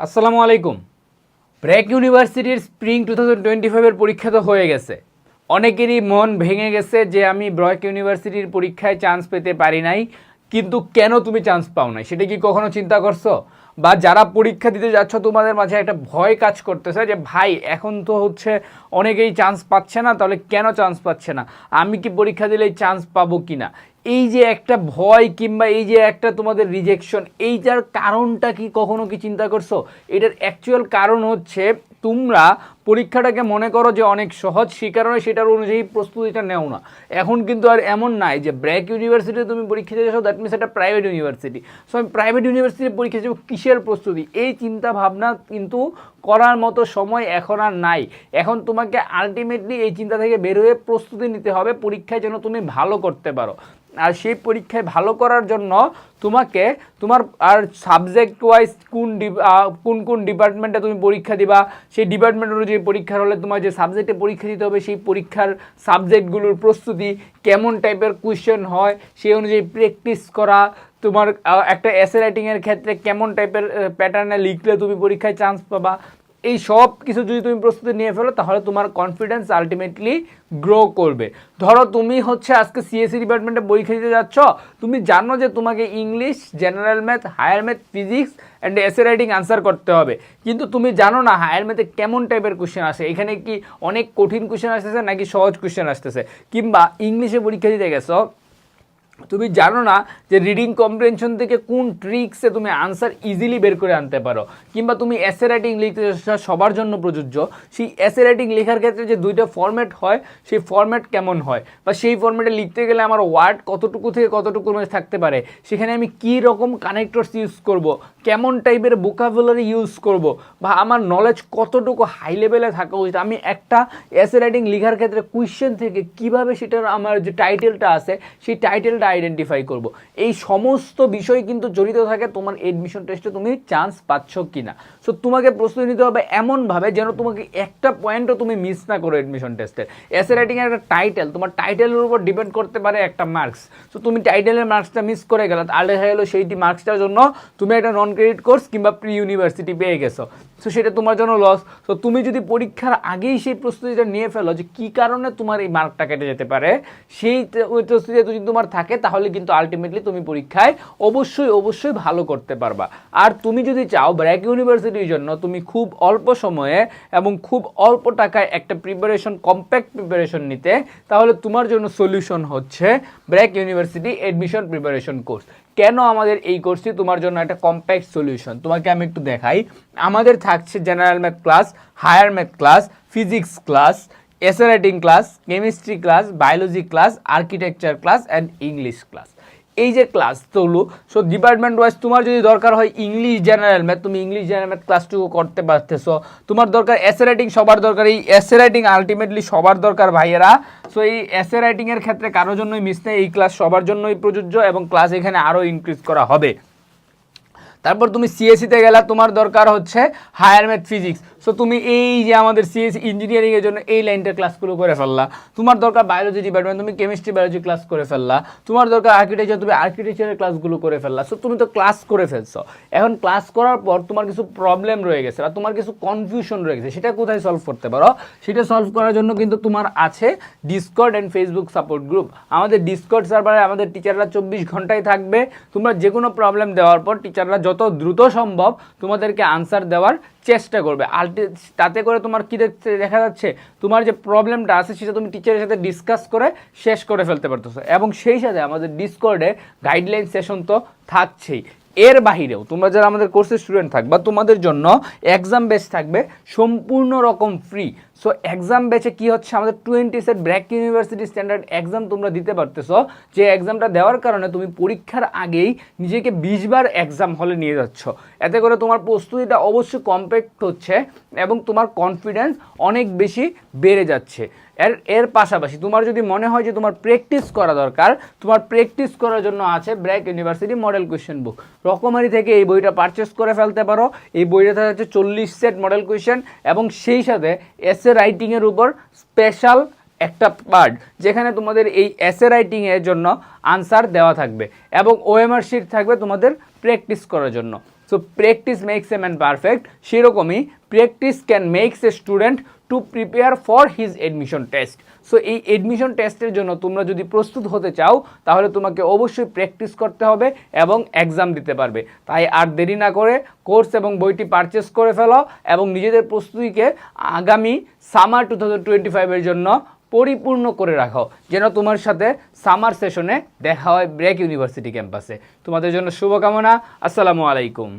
আসসালামু আলাইকুম। ব্র্যাক ইউনিভার্সিটির স্প্রিং টু থাউজেন্ড টোয়েন্টি ফাইভের পরীক্ষা তো হয়ে গেছে। অনেকেরই মন ভেঙে গেছে যে আমি ব্র্যাক ইউনিভার্সিটির পরীক্ষায় চান্স পেতে পারি নাই, কিন্তু কেন তুমি চান্স পাও নাই? সেটা কি কখনো চিন্তা করছ? বা যারা পরীক্ষা দিতে যাচ্ছ, তোমাদের মাঝে একটা ভয় কাজ করতেছে যে, ভাই, এখন তো হচ্ছে অনেকেই চান্স পাচ্ছে না, তাহলে কেন চান্স পাচ্ছে না? আমি কি পরীক্ষা দিলেই চান্স পাবো কি না এই যে একটা ভয় কিংবা এই যে একটা তোমাদের রিজেকশন এইটার কারণটা কি কখনো কি চিন্তা করছ? এটার অ্যাকচুয়াল কারণ হচ্ছে তোমরা পরীক্ষাটাকে মনে করো যে অনেক সহজ, সেই কারণে সেটার অনুযায়ী প্রস্তুতিটা নেও না। এখন কিন্তু আর এমন নাই যে ব্র্যাক ইউনিভার্সিটিতে তুমি পরীক্ষা দিতে দ্যাট মিনস একটা প্রাইভেট ইউনিভার্সিটি সো আমি প্রাইভেট ইউনিভার্সিটিতে পরীক্ষা দেবো কিসের প্রস্তুতি? এই চিন্তা ভাবনা কিন্তু করার মতো সময় এখন আর নাই। এখন তোমাকে আলটিমেটলি এই চিন্তা থেকে বের হয়ে প্রস্তুতি নিতে হবে, পরীক্ষায় যেন তুমি ভালো করতে পারো। আর সেই পরীক্ষায় ভালো করার জন্য তোমাকে তোমার আর সাবজেক্ট ওয়াইজ কোন কোন কোন ডিপার্টমেন্টে তুমি পরীক্ষা দিবা, সেই ডিপার্টমেন্ট অনুযায়ী পরীক্ষার হলে তোমার যে সাবজেক্টে পরীক্ষা দিতে হবে, সেই পরীক্ষার সাবজেক্টগুলোর প্রস্তুতি কেমন টাইপের কোয়েশ্চেন হয়, সেই অনুযায়ী প্র্যাকটিস করা, তোমার একটা এসে রাইটিংয়ের ক্ষেত্রে কেমন টাইপের প্যাটার্নে লিখলে তুমি পরীক্ষায় চান্স পাবা এই সব কিছু যদি তুমি প্রস্তুতি নিয়ে ফেলো, তাহলে তোমার কনফিডেন্স আলটিমেটলি গ্রো করবে। ধরো তুমি হচ্ছে আজকে সিএসসি ডিপার্টমেন্টে পরীক্ষা দিতে যাচ্ছ, তুমি জানো যে তোমাকে English general math higher math physics and essay writing answer করতে হবে। কিন্তু তুমি জানো না হায়ার ম্যাথে কেমন টাইপের কোশ্চেন আসে। এখানে কি অনেক কঠিন কোশ্চেন আসতেছে নাকি সহজ কোশ্চেন আসতেছে? কিংবা ইংলিশে পরীক্ষা দিতে গেছো তুমি জানো না যে রিডিং কম্প্রেনশন থেকে কোন ট্রিক্সে তুমি আনসার ইজিলি বের করে আনতে পারো। কিংবা তুমি এসে রাইটিং লিখতে সবার জন্য প্রযোজ্য। সেই এসে রাইটিং লেখার ক্ষেত্রে যে দুইটা ফর্ম্যাট হয়, সেই ফর্ম্যাট কেমন হয়? বা সেই ফর্ম্যাটে লিখতে গেলে আমার ওয়ার্ড কতটুকু থেকে কতটুকুর মধ্যে থাকতে পারে? সেখানে আমি কী রকম কানেক্টরস ইউজ করব? কেমন টাইপের বোকাবুলারি ইউজ করব? বা আমার নলেজ কতটুকু হাই লেভেলে থাকা উচিত? আমি একটা এসে রাইটিং লেখার ক্ষেত্রে কুয়েশ্চেন থেকে কীভাবে সেটার আমার যে টাইটেলটা আছে, সেই টাইটেলটা আইডেন্টিফাই করব। এই সমস্ত বিষয় কিন্তু জড়িত থাকে তোমার এডমিশন টেস্টে তুমি চান্স পাচ্ছ কি না সো তোমাকে প্রস্তুতি নিতে হবে এমনভাবে যেন তোমাকে একটা পয়েন্টও তুমি মিস না করো এডমিশন টেস্টের এসে রাইটিংয়ের একটা টাইটেল তোমার টাইটেলের উপর ডিপেন্ড করতে পারে একটা মার্কস সো তুমি টাইটেলের মার্কসটা মিস করে গেলে, তাহলে দেখা গেলো সেইটি মার্কসটার জন্য তুমি একটা নন ক্রেডিট কোর্স কিংবা প্রি ইউনিভার্সিটি পেয়ে গেছো। সো সেটা তোমার জন্য লস সো তুমি যদি পরীক্ষার আগেই সেই প্রস্তুতিটা নিয়ে ফেলো যে কী কারণে তোমার এই মার্কটা কেটে যেতে পারে, সেই প্রস্তুতি যদি তোমার থাকে, তাহলে কিন্তু আলটিমেটলি তুমি পরীক্ষায় অবশ্যই অবশ্যই ভালো করতে পারবা। আর তুমি যদি চাও ব্র্যাক ইউনিভার্সিটির জন্য, তুমি খুব অল্প সময়ে এবং খুব অল্প টাকায় একটা প্রিপারেশন কম্প্যাক্ট প্রিপারেশন নিতে, তাহলে তোমার জন্য সলিউশন হচ্ছে BRAC university admission preparation course কেন আমাদের এই কোর্সটি তোমার জন্য একটা কম্প্যাক্ট সলিউশন তোমাকে আমি একটু দেখাই। আমাদের থাকছে general math class higher math class physics class essay writing class chemistry class biology class architecture class and English class এই যে ক্লাস তোলো সো ডিপার্টমেন্ট ওয়াইজ তোমার যদি দরকার হয় ইংলিশ জেনারেল ম্যাথ তুমি ইংলিশ জেনারেল ম্যাথ ক্লাসটুকু করতে পারতেছো। তোমার দরকার এসে রাইটিং সবার দরকার, এই এসে রাইটিং আলটিমেটলি সবার দরকার ভাইয়েরা। সো এই এসে রাইটিংয়ের ক্ষেত্রে কারোর জন্যই মিস নেই, এই ক্লাস সবার জন্যই প্রযোজ্য এবং ক্লাস এখানে আরও ইনক্রিজ করা হবে। তারপর তুমি সিএসসিতে গেলে, তোমার দরকার হচ্ছে হায়ার ম্যাথ ফিজিক্স সো তুমি এই যে আমাদের সিএসসি ইঞ্জিনিয়ারিংয়ের জন্য এই লাইনটার ক্লাসগুলো করে ফেললা। তোমার দরকার বায়োলজি ডিপার্টমেন্ট তুমি কেমিস্ট্রি বায়োলজি ক্লাস করে ফেললা। তোমার দরকার আর্কিটেকচার তুমি আর্কিটেকচারের ক্লাসগুলো করে ফেললা। সো তুমি তো ক্লাস করে ফেলছো। এখন ক্লাস করার পর তোমার কিছু প্রবলেম রয়ে গেছে বা তোমার কিছু কনফিউশন রয়ে গেছে। সেটা কোথায় সলভ করতে পারো? সেটা সলভ করার জন্য কিন্তু তোমার আছে Discord and Facebook support group আমাদের ডিসকর্ড সার্ভারে আমাদের টিচাররা চব্বিশ ঘন্টায় থাকবে। তোমরা যে কোনো প্রবলেম দেওয়ার পর টিচাররা যত দ্রুত সম্ভব তোমাদেরকে আনসার দেওয়ার চেষ্টা করবে। আলটি তাতে করে তোমার কী দেখা যাচ্ছে, তোমার যে প্রবলেমটা আছে সেটা তুমি টিচারের সাথে ডিসকাস করে শেষ করে ফেলতে পারতেছো। এবং সেই সাথে আমাদের ডিসকর্ডে গাইডলাইন সেশন তো থাকছেই। এর বাহিরেও তোমরা যারা আমাদের কোর্সের স্টুডেন্ট থাকবা তোমাদের জন্য এক্সাম বেচ থাকবে, সম্পূর্ণ রকম ফ্রি সো এক্সাম বেচে কি হচ্ছে? আমাদের twenty set BRAC university standard exam তোমরা দিতে পারতেছো। যে এক্সামটা দেওয়ার কারণে তুমি পরীক্ষার আগেই নিজেকে বিশবার এক্সাম হলে নিয়ে যাচ্ছ। এতে করে তোমার প্রস্তুতিটা অবশ্যই কম্প্যাক্ট হচ্ছে এবং তোমার কনফিডেন্স অনেক বেশি বেড়ে যাচ্ছে। এর এর পাশাপাশি তোমার যদি মনে হয় যে তোমার প্র্যাকটিস করা দরকার, তোমার প্র্যাকটিস করার জন্য আছে BRAC university model question book Rokomari থেকে এই বইটা পারচেস করে ফেলতে পারো। এই বইটাতে হচ্ছে চল্লিশ সেট মডেল কোয়েশ্চেন এবং সেই সাথে এসে রাইটিংয়ের উপর স্পেশাল একটা পার্ট যেখানে তোমাদের এই এসে রাইটিংয়ের জন্য আনসার দেওয়া থাকবে এবং ওএমআর শিট থাকবে তোমাদের প্র্যাকটিস করার জন্য। So practice makes a man perfect সেরকমই practice can makes a student to prepare for his admission test so এই এডমিশন টেস্টের জন্য তোমরা যদি প্রস্তুত হতে চাও, তাহলে তোমাকে অবশ্যই প্র্যাকটিস করতে হবে এবং এক্সাম দিতে পারবে। তাই আর দেরি না করে কোর্স এবং বইটি পারচেস করে ফেলো এবং নিজেদের প্রস্তুতিকে আগামী সামার টু থাউজেন্ড টোয়েন্টি ফাইভের জন্য পরিপূর্ণ করে রাখো, যেন তোমার সাথে সামার সেশনে দেখা হয় ব্রেক ইউনিভার্সিটি ক্যাম্পাসে তোমাদের জন্য শুভকামনা। আসসালামু আলাইকুম।